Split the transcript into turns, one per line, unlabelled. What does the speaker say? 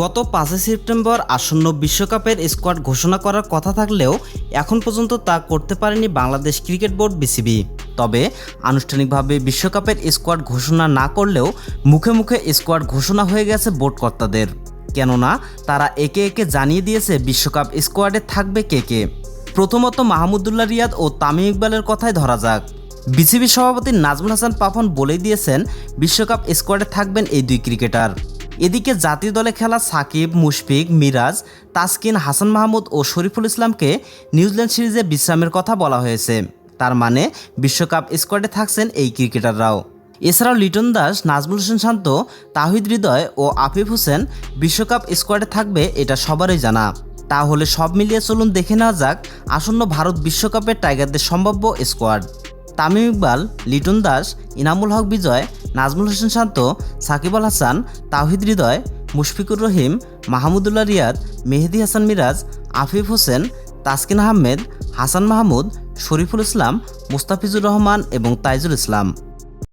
গত পাঁচই সেপ্টেম্বর আসন্ন বিশ্বকাপের স্কোয়াড ঘোষণা করার কথা থাকলেও এখন পর্যন্ত তা করতে পারেনি বাংলাদেশ ক্রিকেট বোর্ড বিসিবি। তবে আনুষ্ঠানিকভাবে বিশ্বকাপের স্কোয়াড ঘোষণা না করলেও মুখে মুখে স্কোয়াড ঘোষণা হয়ে গেছে বোর্ড কর্তাদের। কেননা তারা একে একে জানিয়ে দিয়েছে বিশ্বকাপ স্কোয়াডে থাকবে কে কে। প্রথমত মাহমুদুল্লাহ রিয়াদ ও তামিম ইকবালের কথাই ধরা যাক। বিসিবি সভাপতি নাজমুল হাসান পাপন বলেই দিয়েছেন, বিশ্বকাপ স্কোয়াডে থাকবেন এই দুই ক্রিকেটার। এদিকে জাতীয় দলে খেলা সাকিব, মুশফিক, মিরাজ, তাসকিন, হাসান মাহমুদ ও শরীফুল ইসলামকে নিউজিল্যান্ড সিরিজে বিশ্রামের কথা বলা হয়েছে। তার মানে বিশ্বকাপ স্কোয়াডে থাকছেন এই ক্রিকেটাররাও। এছাড়াও লিটন দাস, নাজমুল হোসেন শান্ত, তাহিদ হৃদয় ও আফিফ হোসেন বিশ্বকাপ স্কোয়াডে থাকবে এটা সবারই জানা। তাহলে সব মিলিয়ে চলুন দেখে নেওয়া যাক আসন্ন ভারত বিশ্বকাপের টাইগারদের সম্ভাব্য স্কোয়াড। তামিম ইকবাল, লিটন দাস, ইনামুল হক বিজয় নাজমুল হোসেন শান্ত, সাকিব আল হাসান তাহিদ হৃদয়, মুশফিকুর রহিম, মাহমুদুল্লাহ রিয়াদ, মেহেদি হাসান মিরাজ, আফিফ হোসেন, তাসকিন আহমেদ, হাসান মাহমুদ, শরীফুল ইসলাম, মুস্তাফিজুর রহমান এবং তাইজুল ইসলাম।